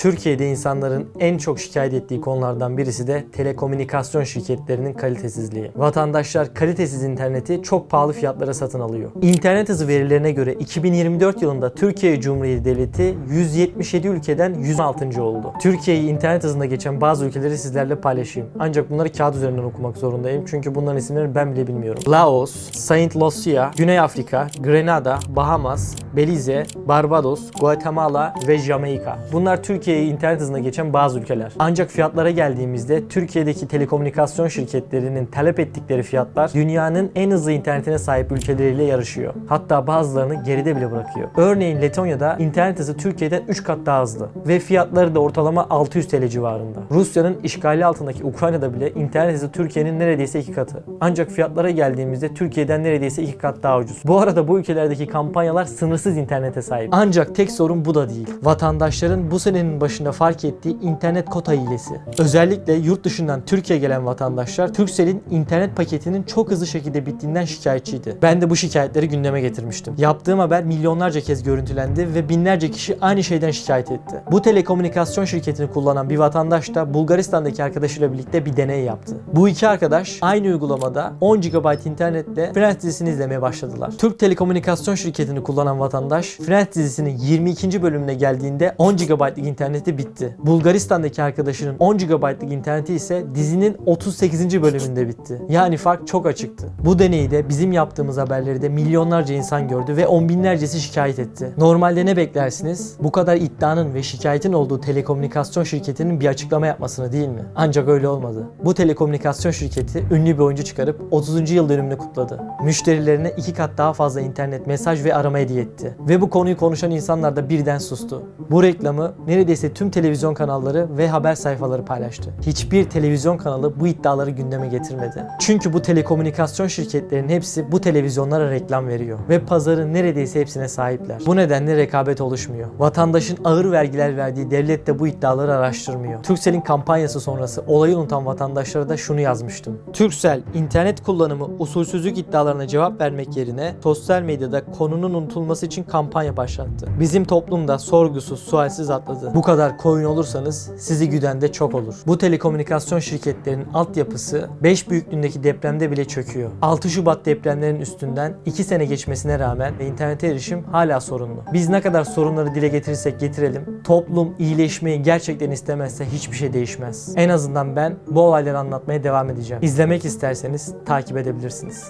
Türkiye'de insanların en çok şikayet ettiği konulardan birisi de telekomünikasyon şirketlerinin kalitesizliği. Vatandaşlar kalitesiz interneti çok pahalı fiyatlara satın alıyor. İnternet hızı verilerine göre 2024 yılında Türkiye Cumhuriyeti Devleti 177 ülkeden 106. oldu. Türkiye'yi internet hızında geçen bazı ülkeleri sizlerle paylaşayım. Ancak bunları kağıt üzerinden okumak zorundayım çünkü bunların isimlerini ben bile bilmiyorum. Laos, Saint Lucia, Güney Afrika, Grenada, Bahamas, Belize, Barbados, Guatemala ve Jamaika. Bunlar Türkiye'yi internet hızında geçen bazı ülkeler. Ancak fiyatlara geldiğimizde Türkiye'deki telekomünikasyon şirketlerinin talep ettikleri fiyatlar dünyanın en hızlı internetine sahip ülkeleriyle yarışıyor. Hatta bazılarını geride bile bırakıyor. Örneğin Letonya'da internet hızı Türkiye'den 3 kat daha hızlı ve fiyatları da ortalama 600 TL civarında. Rusya'nın işgali altındaki Ukrayna'da bile internet hızı Türkiye'nin neredeyse 2 katı. Ancak fiyatlara geldiğimizde Türkiye'den neredeyse 2 kat daha ucuz. Bu arada bu ülkelerdeki kampanyalar sınırsız internete sahip. Ancak tek sorun bu da değil. Vatandaşların bu senenin başında fark ettiği internet kota hilesi. Özellikle yurt dışından Türkiye'ye gelen vatandaşlar Turkcell'in internet paketinin çok hızlı şekilde bittiğinden şikayetçiydi. Ben de bu şikayetleri gündeme getirmiştim. Yaptığım haber milyonlarca kez görüntülendi ve binlerce kişi aynı şeyden şikayet etti. Bu telekomünikasyon şirketini kullanan bir vatandaş da Bulgaristan'daki arkadaşıyla birlikte bir deney yaptı. Bu iki arkadaş aynı uygulamada 10 GB internetle Friends dizisini izlemeye başladılar. Türk telekomünikasyon şirketini kullanan vatandaş Friends dizisinin 22. bölümüne geldiğinde 10 GB'lık interneti bitti. Bulgaristan'daki arkadaşının 10 GB'lık interneti ise dizinin 38. bölümünde bitti. Yani fark çok açıktı. Bu deneyi de bizim yaptığımız haberleri de milyonlarca insan gördü ve on binlercesi şikayet etti. Normalde ne beklersiniz? Bu kadar iddianın ve şikayetin olduğu telekomünikasyon şirketinin bir açıklama yapmasını değil mi? Ancak öyle olmadı. Bu telekomünikasyon şirketi ünlü bir oyuncu çıkarıp 30. yıl dönümünü kutladı. Müşterilerine iki kat daha fazla internet mesaj ve arama hediye etti. Ve bu konuyu konuşan insanlar da birden sustu. Bu reklamı neredeyse tüm televizyon kanalları ve haber sayfaları paylaştı. Hiçbir televizyon kanalı bu iddiaları gündeme getirmedi. Çünkü bu telekomünikasyon şirketlerinin hepsi bu televizyonlara reklam veriyor ve pazarın neredeyse hepsine sahipler. Bu nedenle rekabet oluşmuyor. Vatandaşın ağır vergiler verdiği devlet de bu iddiaları araştırmıyor. Turkcell'in kampanyası sonrası olayı unutan vatandaşlara da şunu yazmıştım. Turkcell internet kullanımı usulsüzlük iddialarına cevap vermek yerine sosyal medyada konunun unutulması için kampanya başlattı. Bizim toplumda sorgusuz, sualsiz atladı. Bu kadar koyun olursanız sizi güden de çok olur. Bu telekomünikasyon şirketlerinin altyapısı 5 büyüklüğündeki depremde bile çöküyor. 6 Şubat depremlerin üstünden 2 sene geçmesine rağmen internete erişim hala sorunlu. Biz ne kadar sorunları dile getirirsek getirelim, toplum iyileşmeyi gerçekten istemezse hiçbir şey değişmez. En azından ben bu olayları anlatmaya devam edeceğim. İzlemek isterseniz takip edebilirsiniz.